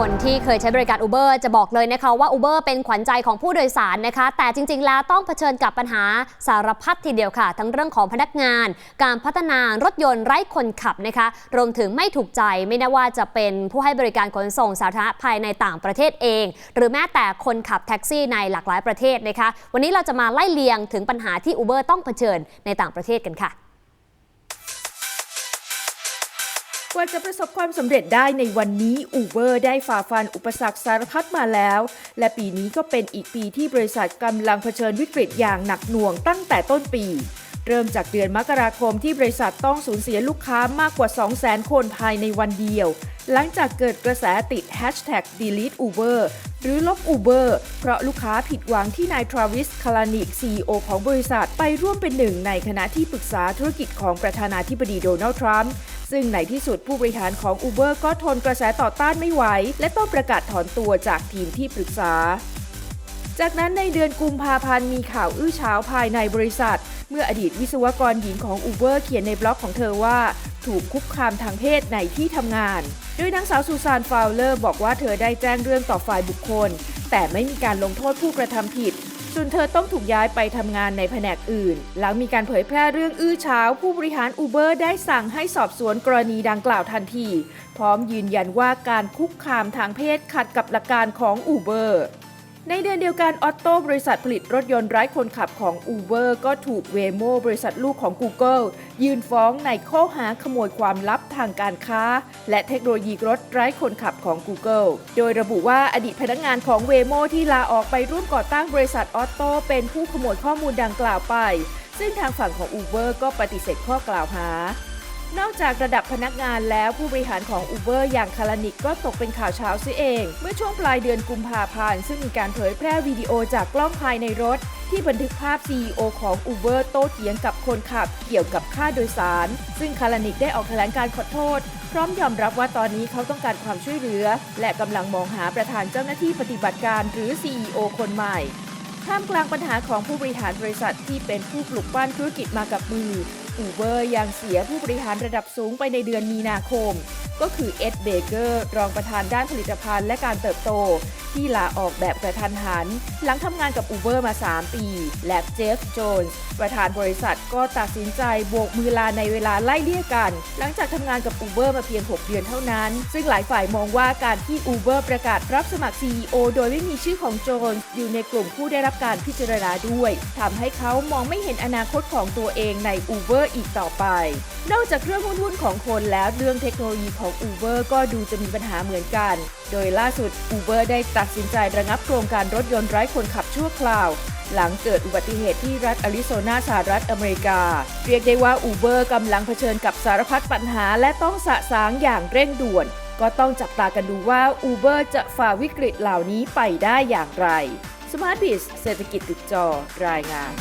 คนที่เคยใช้บริการ Uber จะบอกเลยนะคะว่า Uber เป็นขวัญใจของผู้โดยสารนะคะ แต่จริง ๆ แล้วต้องเผชิญกับปัญหาสารพัดทีเดียวค่ะ ทั้งเรื่องของพนักงาน การพัฒนารถยนต์ไร้คนขับนะคะ รวมถึงไม่ถูกใจไม่น่ว่าจะเป็นผู้ให้บริการขนส่งสาธารณะภายในต่างประเทศเอง หรือแม้แต่คนขับแท็กซี่ในหลากหลายประเทศนะคะ วันนี้เราจะมาไล่เลียงถึงปัญหาที่ Uber ต้องเผชิญในต่างประเทศกันค่ะ กว่าจะประสบความสำเร็จได้ในวันนี้ Uber ได้ฝ่าฟันอุปสรรคสารพัดมาแล้ว และปีนี้ก็เป็นอีกปีที่บริษัทกำลังเผชิญวิกฤตอย่างหนักหน่วงตั้งแต่ต้นปี เริ่มจากเดือนมกราคมที่บริษัทต้องสูญเสียลูกค้ามากกว่า 200,000 คนภายในวันเดียว หลังจากเกิดกระแสติด Hashtag Delete Uber หรือลบ Uber เพราะลูกค้าผิดหวังที่นายทราวิสคาลานิก CEO ของบริษัทไปร่วมเป็นหนึ่งในคณะที่ปรึกษาธุรกิจของประธานาธิบดีโดนัลด์ทรัมป์ ซึ่งในที่สุดผู้บริหารของ Uber ก็ทนกระแสต่อต้านไม่ไหว และต้องประกาศถอนตัวจากทีมที่ปรึกษา จากนั้นในเดือนกุมภาพันธ์มีข่าวอื้อฉาวภายในบริษัท เมื่ออดีตวิศวกรหญิงของ Uber เขียนในบล็อกของเธอว่า ถูกคุกคามทางเพศในที่ทำงาน โดยนางสาวซูซานฟาวเลอร์บอกว่าเธอได้แจ้งเรื่องต่อฝ่ายบุคคล แต่ไม่มีการลงโทษผู้กระทำผิด จนเธอต้องถูกย้ายไปทำงานในแผนกอื่น หลังมีการเผยแพร่เรื่องอื้อฉาวผู้บริหารอูเบอร์ได้สั่งให้สอบสวนกรณีดังกล่าวทันที พร้อมยืนยันว่าการคุกคามทางเพศขัดกับหลักการของอูเบอร์ ในเดือนเดียวกันออตโต้บริษัทผลิตรถยนต์ไร้คนขับของ Uber ก็ถูก Waymo บริษัทลูกของ Google ยื่นฟ้องในข้อหาขโมยความลับทางการค้า และเทคโนโลยีรถไร้คนขับของ Google โดยระบุว่าอดีตพนักงานของ Waymo ที่ลาออกไปร่วมก่อตั้งบริษัทออตโต้เป็นผู้ขโมยข้อมูลดังกล่าวไป ซึ่งทางฝั่งของ Uber ก็ปฏิเสธข้อกล่าวหา นอกจากระดับพนักงานแล้วผู้บริหารของ Uber อย่างคารานิกก็ตกเป็นข่าวเช้าซิเอง เมื่อช่วงปลายเดือนกุมภาพันธ์ซึ่งมีการเผยแพร่วิดีโอจากกล้องภายในรถ ที่บันทึกภาพ CEO ของ Uber โต้เถียงกับคนขับเกี่ยวกับค่าโดยสาร ซึ่งคารานิกได้ออกแถลงการขอโทษ พร้อมยอมรับว่าตอนนี้เขาต้องการความช่วยเหลือ และกำลังมองหาประธานเจ้าหน้าที่ปฏิบัติการหรือ CEO คนใหม่ท่ามกลางปัญหาของผู้บริหารบริษัทที่เป็นผู้ปลุกปั้นธุรกิจมากับมือ Uber ยังเสียผู้บริหารระดับสูงไปในเดือนมีนาคม ก็คือเอ็ดเบเกอร์รองประธานด้านผลิตภัณฑ์และการเติบโต ที่ลาออกแบบกระทันหัน หลังทำงานกับ Uber มา 3 ปี และเจฟโจนส์ประธานบริษัทก็ตัดสินใจโบกมือลาในเวลาไล่เลี่ยกัน หลังจากทำงานกับ Uber มาเพียง 6 เดือนเท่านั้น ซึ่งหลายฝ่ายมองว่าการที่ Uber ประกาศรับสมัคร CEO โดยไม่มีชื่อของโจนส์อยู่ในกลุ่มผู้ได้รับการพิจารณาด้วยทำให้เขามองไม่เห็นอนาคตของตัวเองใน Uber อีกต่อไป นอกจากเรื่องหุ้นๆของคนแล้วเรื่องเทคโนโลยีของ Uber ก็ดูจะมีปัญหาเหมือนกัน โดยล่าสุด Uber ได้ตัดสินใจระงับโครงการรถยนต์ไร้คนขับชั่วคราว หลังเกิดอุบัติเหตุที่รัฐอาริโซนาสหรัฐอเมริกา เรียกได้ว่า Uber กำลังเผชิญกับสารพัดปัญหาและต้องสะสางอย่างเร่งด่วน ก็ต้องจับตากันดูว่า Uber จะฝ่าวิกฤตเหล่านี้ไปได้อย่างไร Smart Biz เศรษฐกิจติดจอรายงาน